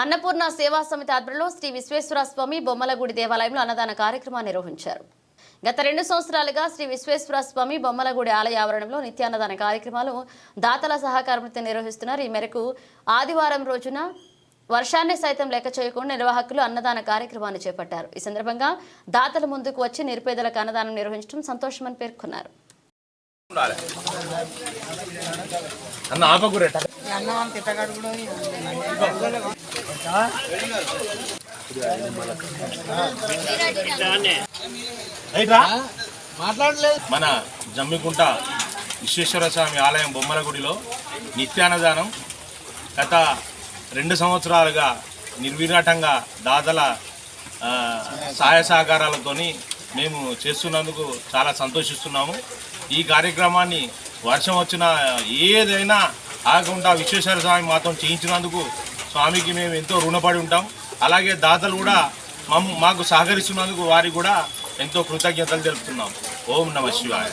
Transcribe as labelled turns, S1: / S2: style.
S1: అన్నపూర్ణ సేవా సమితి ఆధ్వర్యంలో శ్రీ విశ్వేశ్వర స్వామి బొమ్మలగుడి దేవాలయంలో అన్నదాన కార్యక్రమాన్ని నిర్వహించారు. గత రెండు సంవత్సరాలుగా శ్రీ విశ్వేశ్వర స్వామి బొమ్మలగుడి ఆలయ ఆవరణంలో నిత్యాన్నదాన కార్యక్రమాలు దాతల సహకారంతో నిర్వహిస్తున్నారు. ఈ మేరకు ఆదివారం రోజున వర్షాన్ని సైతం లెక్క చేయకుండా నిర్వాహకులు అన్నదాన కార్యక్రమాన్ని చేపట్టారు. ఈ సందర్భంగా దాతల ముందుకు వచ్చి నిరుపేదలకు అన్నదానం నిర్వహించడం సంతోషమని పేర్కొన్నారు.
S2: అన్న ఆపకూరట
S3: అన్నం తిట్టగాడు కూడా
S2: మన జమ్మికుంట విశ్వేశ్వర స్వామి ఆలయం బొమ్మల గుడిలో నిత్యాన్నదానం గత రెండు సంవత్సరాలుగా నిర్విరాటంగా దాతల సహాయ సహకారాలతోని మేము చేస్తున్నందుకు చాలా సంతోషిస్తున్నాము. ఈ కార్యక్రమాన్ని వర్షం వచ్చినా ఏదైనా ఆగకుండా విశ్వేశ్వర స్వామి మాత్రం చేయించినందుకు స్వామికి మేము ఎంతో రుణపడి ఉంటాం. అలాగే దాతలు కూడా మమ్మ మాకు సహకరిస్తున్నందుకు వారికి కూడా ఎంతో కృతజ్ఞతలు తెలుపుతున్నాం. ఓం నమ శివాయ.